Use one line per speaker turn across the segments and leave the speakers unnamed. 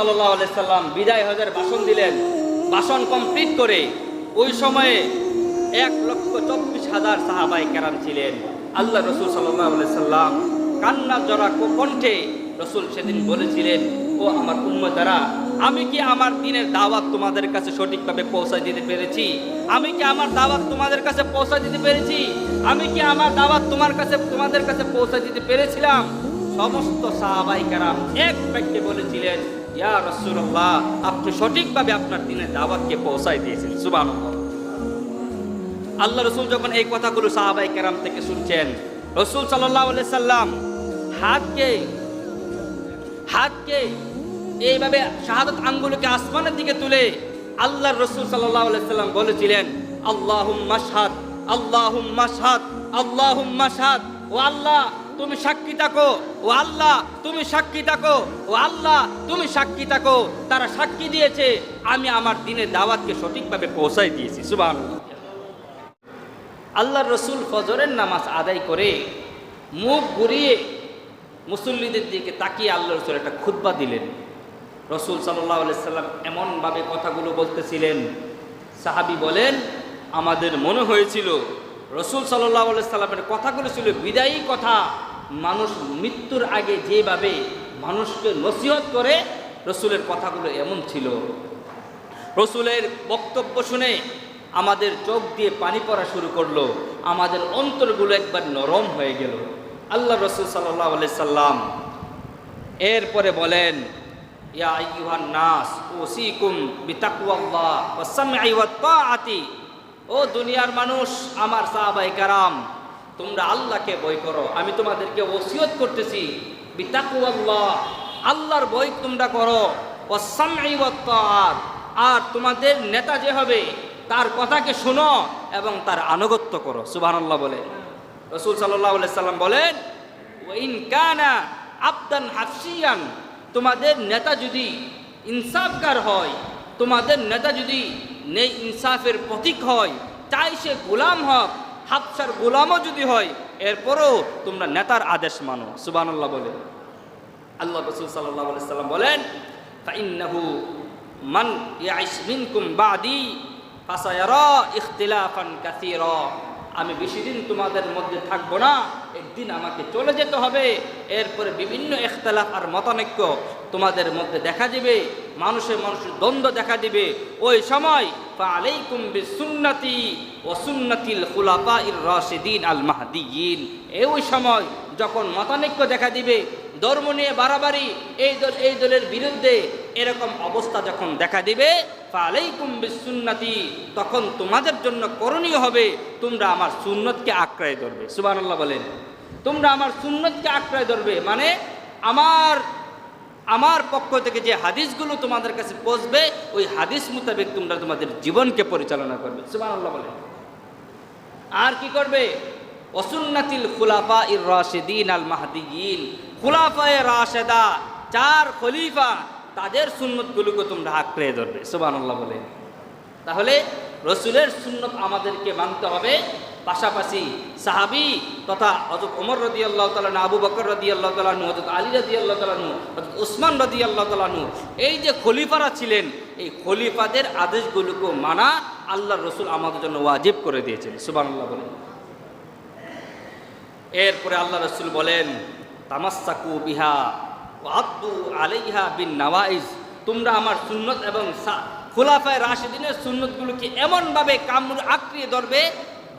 সাল্লাম বিদায় হজের ভাষণ দিলেন। ভাষণ কমপ্লিট করে ওই সময়ে এক লক্ষ চব্বিশ হাজার সাহাবাই কেরাম ছিলেন। আল্লাহ রসুল সাল্লাহ সাল্লাম কান্না জরা কণ্ঠে রসুল সেদিন বলেছিলেন, ও আমার উম্মতারা, আমি কি আমার দিনের দাওয়াত তোমাদের কাছে সঠিকভাবে পৌঁছায় দিতে পেরেছি? আমি কি আমার দাওয়াত তোমাদের কাছে পৌঁছায় দিতে পেরেছি? আমি কি আমার দাওয়াত তোমার কাছে, তোমাদের কাছে পৌঁছায় দিতে পেরেছিলাম? সমস্ত সাহাবাই কারাম এক ব্যক্তি বলেছিলেন ইয়া রসুল্লাহ আপনি সঠিকভাবে আপনার দিনের দাওয়াতকে পৌঁছায় দিয়েছেন সুবাহ আল্লাহ রসুল যখন এই কথাগুলো সাহাবাই কেরাম থেকে শুনছেন, রসুল সাল্লাহ সাল্লাম হাতকে হাতকে এইভাবে শাহাদত আঙ্গুলকে আসমানের দিকে তুলে আল্লাহ রসুল সাল্লাহ সাল্লাম বলেছিলেন আল্লাহ মাসহাদ আল্লাহ মাসহাদ আল্লাহ মাসহাদ ও আল্লাহ তুমি সাক্ষী থাকো। ও আল্লাহ, তুমি সাক্ষী থাকো। ও আল্লাহ, তুমি সাক্ষী থাকো। তারা সাক্ষী দিয়েছে, আমি আমার দিনের দাওয়াতকে সঠিকভাবে পৌঁছাই দিয়েছি। সুবাহ আল্লাহ রসুল ফজরের নামাজ আদায় করে মুখ ঘুরিয়ে মুসল্লিদের দিকে তাকিয়ে আল্লাহ রসুল একটা খুদ্া দিলেন। রসুল সাল্লাহ সাল্লাম এমনভাবে কথাগুলো বলতেছিলেন। সাহাবি বলেন, আমাদের মনে হয়েছিল, রসুল সাল্লাহ সাল্লামের কথাগুলো ছিল বিদায়ী কথা। মানুষ মৃত্যুর আগে যেভাবে মানুষকে নসিহত করে, রসুলের কথাগুলো এমন ছিল। রসুলের বক্তব্য শুনে আমাদের চোখ দিয়ে পানি পড়া শুরু করল। আমাদের অন্তরগুলো একবার নরম হয়ে গেল। আল্লাহ রসুল সাল্লাহ সাল্লাম এরপরে বলেন নাস ও দুনিয়ার মানুষ, আমার সাহাবাই কারাম তোমরা আল্লাহকে ভয় করো। আমি তোমাদেরকে ওসিয়ত করতেছি বিতাকওয়াল্লাহ আল্লাহর ভয় তোমরা করো ওয়াত আর তোমাদের নেতা যে হবে, তার কথাকে শোনো এবং তার আনুগত্য করো। সুবহানাল্লাহ বলে রসুল সাল্লাহ সাল্লাম বলেন ওইন কানা আবদান হাফসিয়ান। তোমাদের নেতা যদি ইনসাফকার হয়, তোমাদের নেতা যদি নেই ইনসাফের প্রতীক হয় চাই সে গোলাম হক। হাফসার গোলামও যদি হয়, এরপরও তোমরা নেতার আদেশ মানো। সুবানুল্লাহ বলে। আল্লাহ রসুল সাল্লাহ সাল্লাম বলেন, ফাইন্নাহু মান ইয়াইশ মিনকুম বাদি, ফাসায়ারা ইখতিলাফান কাসীরা। আমি বেশি দিন তোমাদের মধ্যে থাকব না। একদিন আমাকে চলে যেতে হবে। এরপরে বিভিন্ন ইখতলাফ আর মতানৈক্য তোমাদের মধ্যে দেখা দিবে মানুষের মানুষের দ্বন্দ্ব দেখা দিবে। ওই সময় ফালাইকুম বিসুন্নতি ও সুন্নাতিল খুলাফা ইর রাশিদিন আল মাহদিয়িন। এই ওই সময় যখন মতানৈক্য দেখা দিবে, ধর্ম নিয়ে বাড়াবাড়ি, এই দল, এই দলের বিরুদ্ধে এরকম অবস্থা যখন দেখা দিবে, ফালাইকুম বিসুন্নতি, তখন তোমাদের জন্য করণীয় হবে, তোমরা আমার সুন্নতকে আঁকড়ায় ধরবে। সুবহানাল্লাহ বলেন। তোমরা আমার সুন্নতকে আঁকড়ায় ধরবে মানে আমার আমার পক্ষ থেকে যে হাদিসগুলো তোমাদের কাছে পৌঁছবে, ওই হাদিস মোতাবেক তোমরা তোমাদের জীবনকে পরিচালনা করবে। সুবহানাল্লাহ বলেন। আর কি করবে? অসুন্নাতিল খুলাফা ইর রাশেদিন আল মাহদিয়িন। খুলাফায়ে রাশেদা, চার খলিফা তাদের সুন্নতগুলোকে তোমরা আঁকড়ে ধরবে, সুবহানাল্লাহ বলে। তাহলে রসুলের সুন্নত আমাদেরকে মানতে হবে। পাশাপাশি সাহাবি তথা হজরত ওমর রদি আল্লাহ তালানু আবু বকর রদি আল্লাহ তালানু হজরত আলী রদি আল্লাহ তালানু হজরত উসমান রদি আল্লাহ তালানু এই যে খলিফারা ছিলেন, এই খলিফাদের আদেশগুলোকে মানা আল্লাহ রসুল আমাদের জন্য ওয়াজিব করে দিয়েছেন, সুবহানাল্লাহ বলে। এরপরে আল্লাহ রসুল বলেন, তামাসাকু বিহা আব্দু আলাইহা বিন নওয়াইজ, তোমরা আমার সুন্নত এবং খোলাফায় রাশেদিনের সুন্নতগুলোকে এমনভাবে কামড় আঁকড়িয়ে ধরবে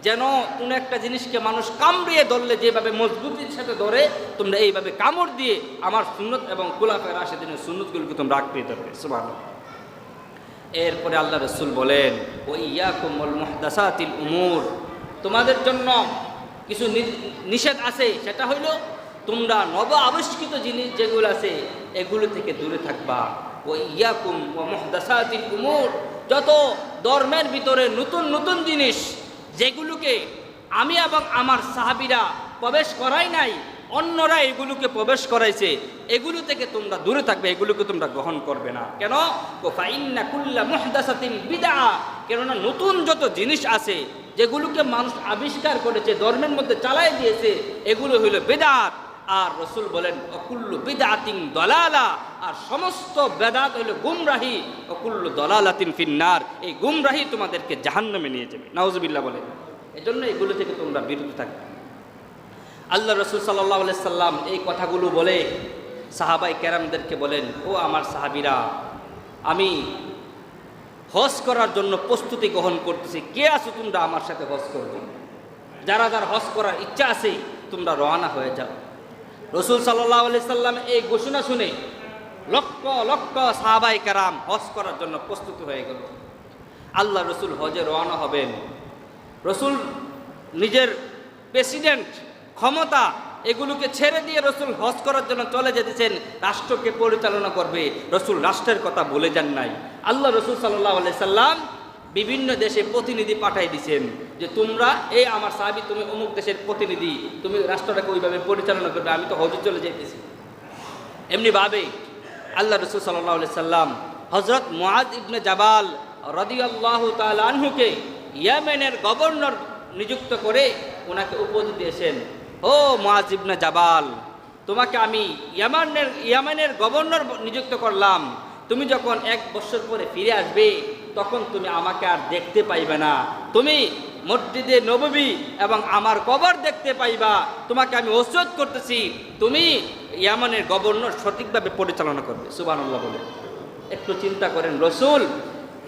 যেন কোনো একটা জিনিসকে মানুষ কামড়িয়ে ধরলে যেভাবে মজবুতির সাথে ধরে, তোমরা এইভাবে কামড় দিয়ে আমার সুন্নত এবং খোলাফায় রাশেদিনের সুন্নতগুলোকে তোমরা আঁকড়িয়ে ধরবে। সুবাহ এরপরে আল্লাহ রসুল বলেন ও ইয়া কুমল মহদাসাতিল উমুর। তোমাদের জন্য কিছু নিষেধ আছে, সেটা হইল তোমরা নব আবিষ্কৃত জিনিস যেগুলো আছে, এগুলো থেকে দূরে থাকবা। ও ইয়াকুম ও মহদাসাতিল উমুর। যত ধর্মের ভিতরে নতুন নতুন জিনিস যেগুলোকে আমি এবং আমার সাহাবিরা প্রবেশ করাই নাই, অন্যরা এগুলোকে প্রবেশ করাইছে, এগুলো থেকে তোমরা দূরে থাকবে, এগুলোকে তোমরা গ্রহণ করবে না। কেন? কুল্লা মুহদাসাতিন বিদা কেননা নতুন যত জিনিস আছে, যেগুলোকে মানুষ আবিষ্কার করেছে, ধর্মের মধ্যে চালাই দিয়েছে, এগুলো হইল বেদাত আর রসুল বলেন, অকুল্লু বিদাতিং দলালা আর সমস্ত বেদাত হইল গুমরাহি। অকুল্লু দলালাতিন ফিন্নার এই গুমরাহি তোমাদেরকে জাহান্নামে নিয়ে যাবে। নাউজুবিল্লাহ বলেন। এজন্য এগুলো থেকে তোমরা বিরত থাকবে। আল্লাহ রসুল সাল্লাহ সাল্লাম এই কথাগুলো বলে সাহাবাই ক্যারামদেরকে বলেন, ও আমার সাহাবিরা, আমি হজ করার জন্য প্রস্তুতি গ্রহণ করতেছি। কে আছো তোমরা আমার সাথে হজ করবে যারা যার হজ করার ইচ্ছা আছে, তোমরা রওনা হয়ে যাও। রসুল সাল্লাহ সাল্লাম এই ঘোষণা শুনে লক্ষ লক্ষ সাহাবাই কারাম হজ করার জন্য প্রস্তুত হয়ে গেল। আল্লাহ রসুল হজে রওনা হবেন। রসুল নিজের প্রেসিডেন্ট ক্ষমতা এগুলোকে ছেড়ে দিয়ে রসুল হজ করার জন্য চলে যেতেছেন, রাষ্ট্রকে পরিচালনা করবে। রসুল রাষ্ট্রের কথা বলে যান নাই। আল্লাহ রসুল সাল্লাহ আলাই সাল্লাম বিভিন্ন দেশে প্রতিনিধি পাঠাই দিছেন যে তোমরা, এই আমার সাহাবি, তুমি অমুক দেশের প্রতিনিধি, তুমি রাষ্ট্রটাকে ওইভাবে পরিচালনা করবে, আমি তো হজে চলে যেতেছি এমনিভাবে আল্লাহ রসুল সাল্লাহ সাল্লাম হজরত মুআদ ইবনে জাবাল রদিয়াল্লাহু তাআলা আনহুকে ইয়ামেনের গভর্নর নিযুক্ত করে ওনাকে উপদেশ দিয়েছেন, ও মুআজ ইবনে জাবাল, তোমাকে আমি ইয়ামানের, ইয়ামেনের গভর্নর নিযুক্ত করলাম। তুমি যখন এক বছর পরে ফিরে আসবে তখন তুমি আমাকে আর দেখতে পাইবে না। তুমি মসজিদে নববী এবং আমার কবর দেখতে পাইবা। তোমাকে আমি ওসিয়ত করতেছি। তুমি ইয়ামানের গভর্নর সঠিকভাবে পরিচালনা করবে। সুবহানাল্লাহ বলে। একটু চিন্তা করেন, রসুল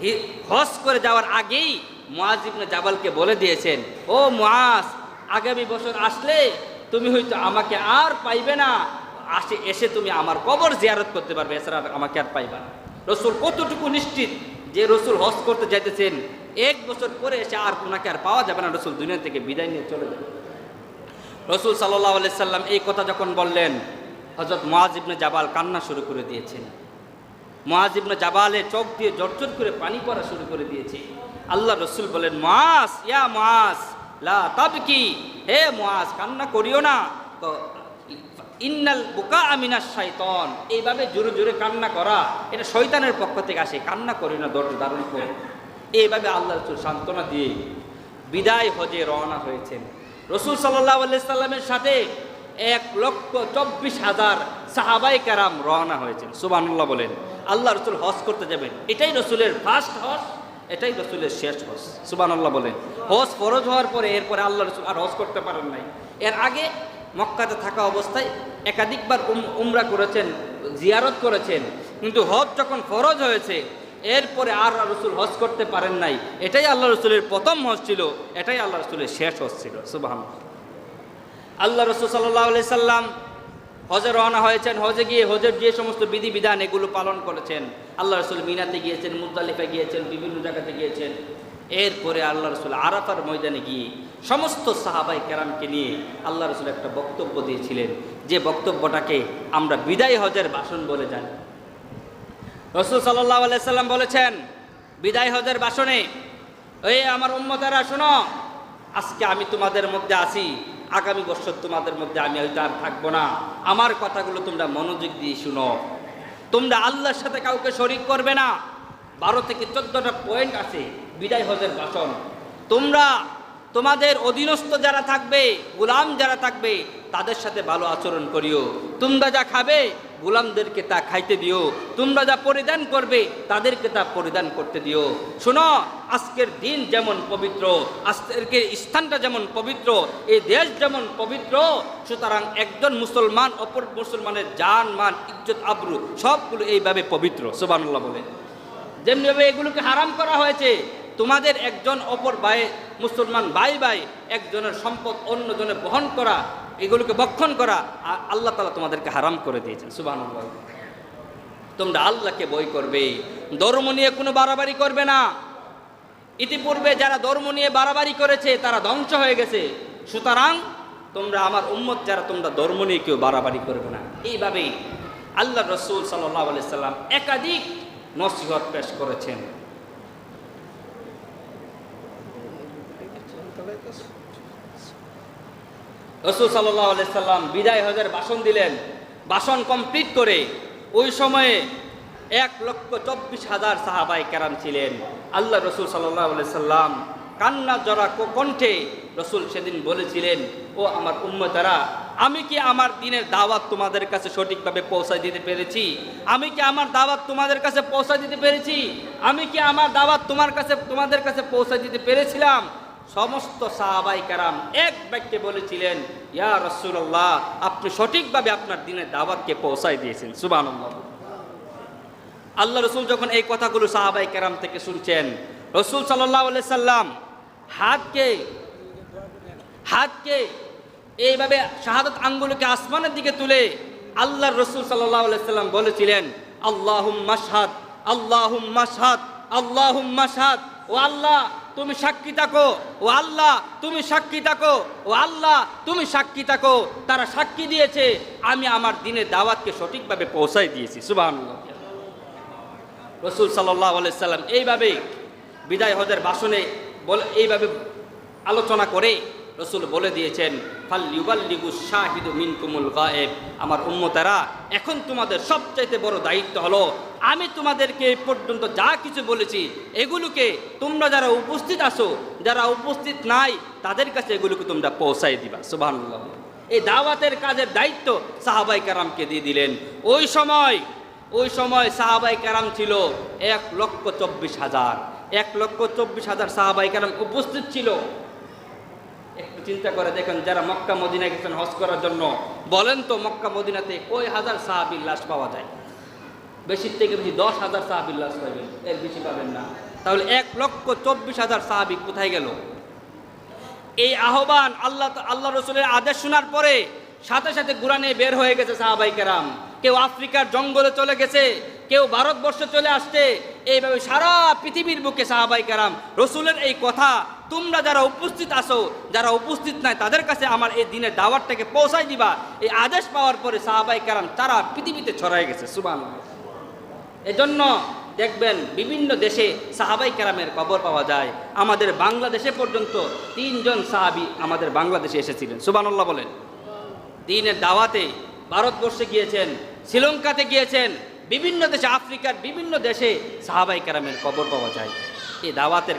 হি- হজ করে যাওয়ার আগেই মুআজ ইবনে জাবালকে বলে দিয়েছেন, ও মুআজ, আগামী বছর আসলে তুমি হয়তো আমাকে আর পাইবে না। আসে, এসে তুমি আমার কবর জিয়ারত করতে পারবে, এছাড়া আমাকে আর পাইবা রসুল কতটুকু নিশ্চিত যে রসুল হজ করতে যাইতেছেন, এক বছর পরে এসে আর ওনাকে আর পাওয়া যাবে না, রসুল দুনিয়া থেকে বিদায় নিয়ে চলে যাবে। রসুল সাল্লাহ সাল্লাম এই কথা যখন বললেন হজরত মুআজ ইবনে জাবাল কান্না শুরু করে দিয়েছেন। মুআজ ইবনে জাবালে চোখ দিয়ে জর্জর করে পানি পড়া শুরু করে দিয়েছে। আল্লাহ রসুল বলেন মাস ইয়া মাস লা তাবকি, হে মুআজ, কান্না করিও না। তো ইন্নাল বোকা আমিনা শয়তান এইভাবে জোরে জোরে কান্না করা, এটা শয়তানের পক্ষ থেকে আসে। কান্না করি না দরজা দারুণ করে। এইভাবে আল্লাহ রসুল সান্ত্বনা দিয়ে বিদায় হজে রওনা হয়েছেন। রসুল সাল্লাহ সাল্লামের সাথে এক লক্ষ চব্বিশ হাজার সাহাবাই কারাম রওনা হয়েছেন। সুবানুল্লাহ বলেন আল্লাহ রসুল হজ করতে যাবেন। এটাই রসুলের ফার্স্ট হজ, এটাই রসুলের শেষ হজ। সুবানুল্লাহ বলেন, হজ ফরজ হওয়ার পরে এরপরে আল্লাহ রসুল আর হজ করতে পারেন নাই। এর আগে মক্কাতে থাকা অবস্থায় একাধিকবার উমরা করেছেন, জিয়ারত করেছেন। কিন্তু হজ যখন ফরজ হয়েছে, এরপরে আর রসুল হজ করতে পারেন নাই। এটাই আল্লাহ রসুলের প্রথম হজ ছিল, এটাই আল্লাহ রসুলের শেষ হজ ছিল। সুবাহ আল্লাহ রসুল সাল্লাহ আলি সাল্লাম হজে রওনা হয়েছেন, হজে গিয়ে হজের যে সমস্ত বিধিবিধান এগুলো পালন করেছেন। আল্লাহ রসুল মিনাতে গিয়েছেন মুদালিফা গিয়েছেন, বিভিন্ন জায়গাতে গিয়েছেন। এরপরে আল্লাহ রসুল আরাফার ময়দানে গিয়ে সমস্ত সাহাবাই কেরামকে নিয়ে আল্লাহ রসুল একটা বক্তব্য দিয়েছিলেন, যে বক্তব্যটাকে আমরা বিদায় হজের ভাষণ বলে জানি। রসুল সাল্লাহ আলাইসাল্লাম বলেছেন, বিদায় হজের বাসনে, এই আমার উম্মতারা, শোনো, আজকে আমি তোমাদের মধ্যে আসি আগামী বছর তোমাদের মধ্যে আমি হয়তো আর থাকব না। আমার কথাগুলো তোমরা মনোযোগ দিয়ে শুনো। তোমরা আল্লাহর সাথে কাউকে শরিক করবে না। বারো থেকে চোদ্দটা পয়েন্ট আছে, বিদায় হজের ভাষণ। তোমরা, তোমাদের অধীনস্থ যারা থাকবে, গোলাম যারা থাকবে, তাদের সাথে ভালো আচরণ করিও। তোমরা যা খাবে, গোলামদেরকে তা খাইতে দিও। তোমরা যা পরিধান করবে, তাদেরকে তা পরিধান করতে দিও। শোনো, আজকের দিন যেমন পবিত্র, আজকের স্থানটা যেমন পবিত্র, এই দেশ যেমন পবিত্র, সুতরাং একজন মুসলমান, অপর মুসলমানের জান, মান, ইজ্জত, আবরু সবগুলো এইভাবে পবিত্র। সুবানুল্লাহ বলে যেমনিভাবে এগুলোকে হারাম করা হয়েছে, তোমাদের একজন অপর ভাই, মুসলমান ভাই ভাই, একজনের সম্পদ অন্যজনের বহন করা, এগুলোকে বক্ষণ করা আল্লাহ তালা তোমাদেরকে হারাম করে দিয়েছেন সুবাহ তোমরা আল্লাহকে বই করবে, ধর্ম নিয়ে কোনো বাড়াবাড়ি করবে না। ইতিপূর্বে যারা ধর্ম নিয়ে বাড়াবাড়ি করেছে, তারা ধ্বংস হয়ে গেছে। সুতরাং তোমরা আমার উম্মত, যারা তোমরা ধর্ম নিয়ে কেউ বাড়াবাড়ি করবে না। এইভাবেই আল্লাহ রসুল সাল্লাহ সাল্লাম একাধিক নসিহত পেশ করেছেন। রসুল সাল্লাহ সাল্লাম বিদায় হজের ভাষণ দিলেন। ভাষণ কমপ্লিট করে ওই সময়ে এক লক্ষ চব্বিশ হাজার সাহাবাই কেরাম ছিলেন। আল্লাহ রসুল সাল্লাহ সাল্লাম কান্না জরা কণ্ঠে রসুল সেদিন বলেছিলেন, ও আমার উম্মতারা আমি কি আমার দিনের দাওয়াত তোমাদের কাছে সঠিকভাবে পৌঁছায় দিতে পেরেছি? আমি কি আমার দাওয়াত তোমাদের কাছে পৌঁছায় দিতে পেরেছি? আমি কি আমার দাওয়াত তোমার কাছে, তোমাদের কাছে পৌঁছায় দিতে পেরেছিলাম? সমস্ত সাহাবাই কারাম এক বাক্যে বলেছিলেন, ইয়া রসুল্লাহ আপনি সঠিকভাবে আপনার দিনের দাওয়াতকে পৌঁছায় দিয়েছেন। সুবান আল্লাহ রসুল যখন এই কথাগুলো সাহাবাই কেরাম থেকে শুনছেন, রসুল সাল্লাহ সাল্লাম হাতকে হাতকে এইভাবে শাহাদত আঙ্গুলকে আসমানের দিকে তুলে আল্লাহ রসুল সাল্লাহ সাল্লাম বলেছিলেন আল্লাহুম মাসহাদ আল্লাহুম মাসহাদ আল্লাহুম মাসহাদ ও আল্লাহ তুমি সাক্ষী থাকো, ও আল্লাহ তুমি সাক্ষী থাকো, ও আল্লাহ তুমি সাক্ষী থাকো, তারা সাক্ষী দিয়েছে, আমি আমার দিনের দাওয়াতকে সঠিকভাবে পৌঁছাই দিয়েছি। সুবাহ রসুল সাল্লাহ সাল্লাম এইভাবে বিদায় হজের ভাষণে বলে, এইভাবে আলোচনা করে রসুল বলে দিয়েছেন আমার উম্মতারা, এখন তোমাদের সবচাইতে বড় দায়িত্ব হলো, আমি তোমাদেরকে এ পর্যন্ত যা কিছু বলেছি, এগুলোকে তোমরা যারা উপস্থিত আছো, যারা উপস্থিত নাই, তাদের কাছে এগুলোকে তোমরা পৌঁছাই দিবা। সুবহানাল্লাহ। এই দাওয়াতের কাজের দায়িত্ব সাহাবাই কারামকে দিয়ে দিলেন। ওই সময় ওই সময় সাহাবাই কারাম ছিল এক লক্ষ চব্বিশ হাজার। এক লক্ষ চব্বিশ হাজার সাহাবাই কারাম উপস্থিত ছিল। চিন্তা করে, দেখেন যারা মক্কা মদিনা গেছেন হজ করার জন্য, বলেন তো মক্কা, মদিনাতে কয় হাজার সাহাবির লাশ পাওয়া যায়? বেশির থেকে বেশি দশ হাজার সাহাবির লাশ পাবেন এর বেশি পাবেন না। তাহলে এক লক্ষ চব্বিশ হাজার সাহাবি কোথায় গেল? এই আহ্বান আল্লাহ আল্লাহ রসুলের আদেশ শোনার পরে সাথে সাথে গুরানে বের হয়ে গেছে সাহাবাই কেরাম। কেউ আফ্রিকার জঙ্গলে চলে গেছে কেউ ভারতবর্ষে চলে আসছে, এইভাবে সারা পৃথিবীর বুকে সাহাবাই কেরাম, রসুলের এই কথা তোমরা যারা উপস্থিত আসো যারা উপস্থিত নাই, তাদের কাছে আমার এই দিনের দাওয়াতটাকে পৌঁছাই দিবা। এই আদেশ পাওয়ার পরে সাহাবাই কেরাম তারা পৃথিবীতে ছড়াই গেছে সুবান এজন্য দেখবেন বিভিন্ন দেশে সাহাবাই কেরামের কবর পাওয়া যায়। আমাদের বাংলাদেশে পর্যন্ত তিনজন সাহাবি আমাদের বাংলাদেশে এসেছিলেন সুবানুল্লাহ বলেন। দিনের দাওয়াতে ভারতবর্ষে গিয়েছেন, শ্রীলঙ্কাতে গিয়েছেন বিভিন্ন দেশে আফ্রিকার বিভিন্ন দেশে সাহাবাই কেরামের কবর পাওয়া যায়। এই দাওয়াতের